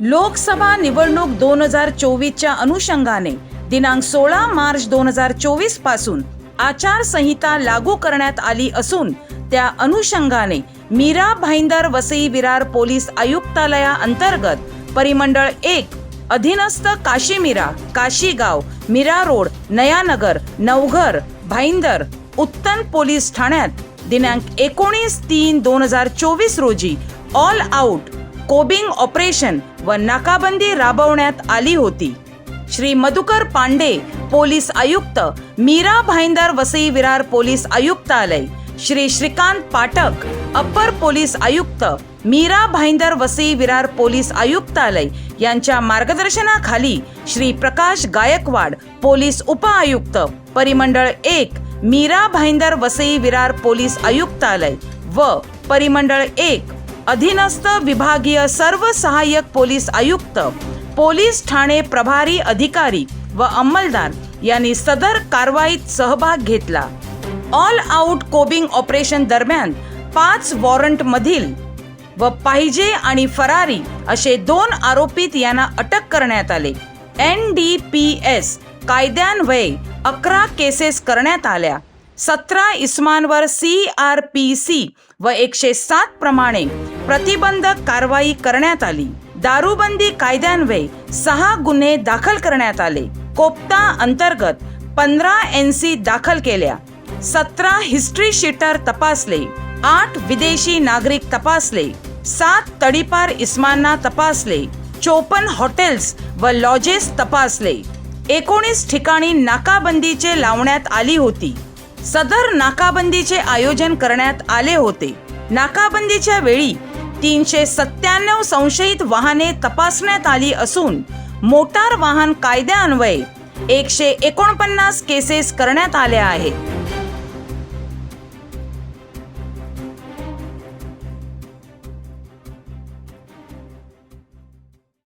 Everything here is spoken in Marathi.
लोकसभा निवडणूक दोन हजार चोवीसच्या अनुषंगाने दिनांक सोळा मार्च दोन हजार चोवीसपासून आचारसंहिता लागू करण्यात आली असून त्या अनुषंगाने मीरा भाईंदर वसई विरार पोलीस आयुक्तालया अंतर्गत परिमंडळ एक अधीनस्थ काशीमीरा काशीगाव मीरा रोड नयानगर नवघर भाईंदर उत्तन पोलीस ठाण्यात दिनांक एकोणीस तीन दोन हजार चोवीस रोजी ऑल आउट कोबिंग ऑपरेशन व नाकाबंदी राबवण्यात आली होती. श्री मधुकर पांडे पोलीस आयुक्त मीरा भाईंदर वसई विरार पोलीस आयुक्तालय श्री श्रीकांत पाठक अप्पर पोलीस आयुक्त मीरा भाईंदर वसई विरार पोलीस आयुक्तालय यांच्या मार्गदर्शनाखाली श्री प्रकाश गायकवाड पोलीस उपआयुक्त परिमंडळ एक मीरा भाईंदर वसई विरार पोलीस आयुक्तालय व परिमंडळ एक अधीनस्थ विभागीय सर्व सहाय्यक पोलीस आयुक्त पोलीस ठाणे प्रभारी अधिकारी व अंमलदार यांनी सदर कारवाईत सहभाग घेतला. ऑल आउट कोबिंग ऑपरेशन दरम्यान पाच वॉरंट मधील व पाहिजे आणि फरारी असे दोन आरोपित यांना अटक करण्यात आले. एन डी पी एस कायद्यान्वये अकरा केसेस करण्यात आल्या. सतरा इसमांवर सी आर पी सी व एकशे सात प्रमाणे प्रतिबंधक कारवाई करण्यात आली. दारूबंदी कायद्यान्वये सहा गुन्हे दाखल करण्यात आले. कोप्ता अंतर्गत पंधरा एन सी दाखल केल्या. सतरा हिस्ट्री शीटर तपासले. आठ विदेशी नागरिक तपासले. सात तडीपार इस्मांना तपासले. चोपन्न हॉटेल्स व लॉजेस तपासले. एकोणीस ठिकाणी नाकाबंदीचे लावण्यात आली होती. सदर नाकाबंदीचे आयोजन करण्यात आले होते. नाकाबंदीच्या वेळी तीनशे सत्त्याण्णव संशयित वाहने तपासण्यात आली असून मोटार वाहन कायद्यान्वये एकशे एकोणपन्नास केसेस करण्यात आल्या आहेत.